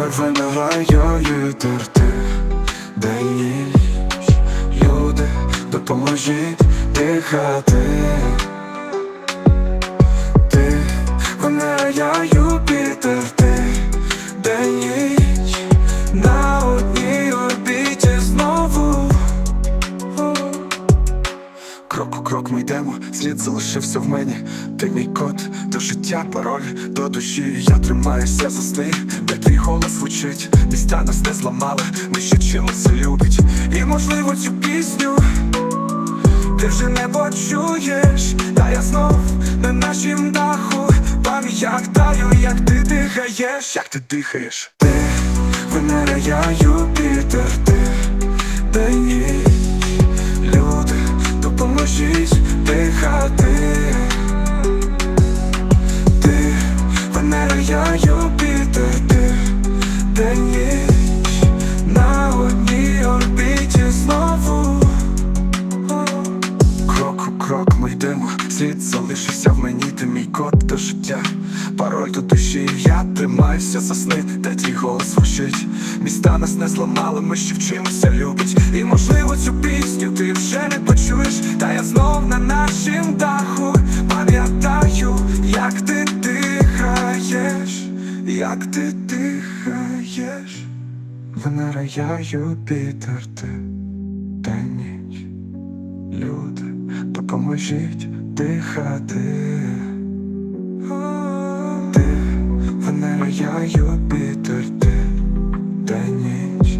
Володимир Венера, я Юпітер, ти де ніч Люди, допоможіть дихати Ти, Венера, я Юпітер, ти де ніч На одній орбіті знову Крок у крок ми йдемо, слід залишився в мені. Ти мій код до життя, пароль до душі. Я тримаюся за сни, де твій голос звучить. Місця нас не зламали, ми ще чимось любить. І можливо цю пісню ти вже не почуєш, та я знов на нашім даху. Пам'ятаю, як ти дихаєш, як ти дихаєш. Ти, Венера, я Юпітер, ти, де ніч йдемо, слід залишився в мені, ти мій код до життя, пароль до душі, я тримаюся за сни, де твій голос звучить. Міста нас не зламали, ми ще вчимося любить. І можливо цю пісню ти вже не почуєш, та я знов на нашім даху Пам'ятаю, як ти дихаєш, як ти дихаєш. Венера, я Юпітер, ти день ніч Люди, допоможіть дихати. Ти, Венера, я Юпітер, ти, день ніч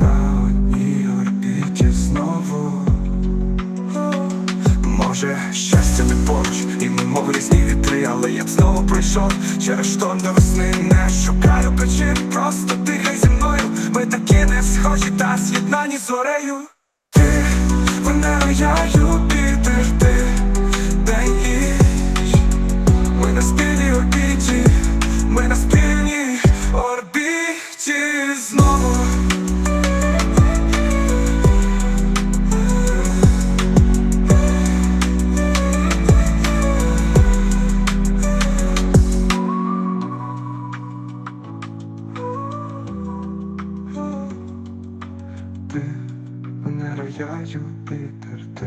на одній орбіті знову. Може, щастя не поруч, і ми мов різні вітри, але я б знову пройшов через шторм до весни. Не шукаю причин, просто дихай зі мною. Ми такі не схожі та з'єднані зорею. Ти, я Юпітер, ти, день ніч Ми на спільній орбіті, ми на спільній орбіті. Знову. Ти, Венера, я Юпітер, ти,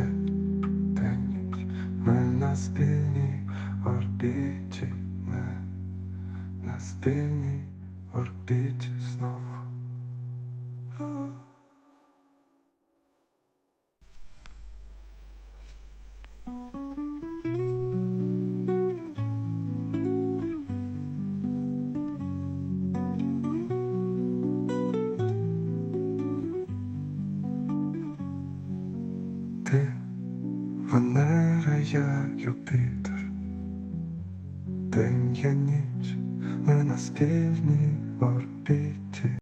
день ніч Ми на спільній орбіті, ми на спільній орбіті Венера, я Юпітер, день я ніч, ми на спільній орбіті.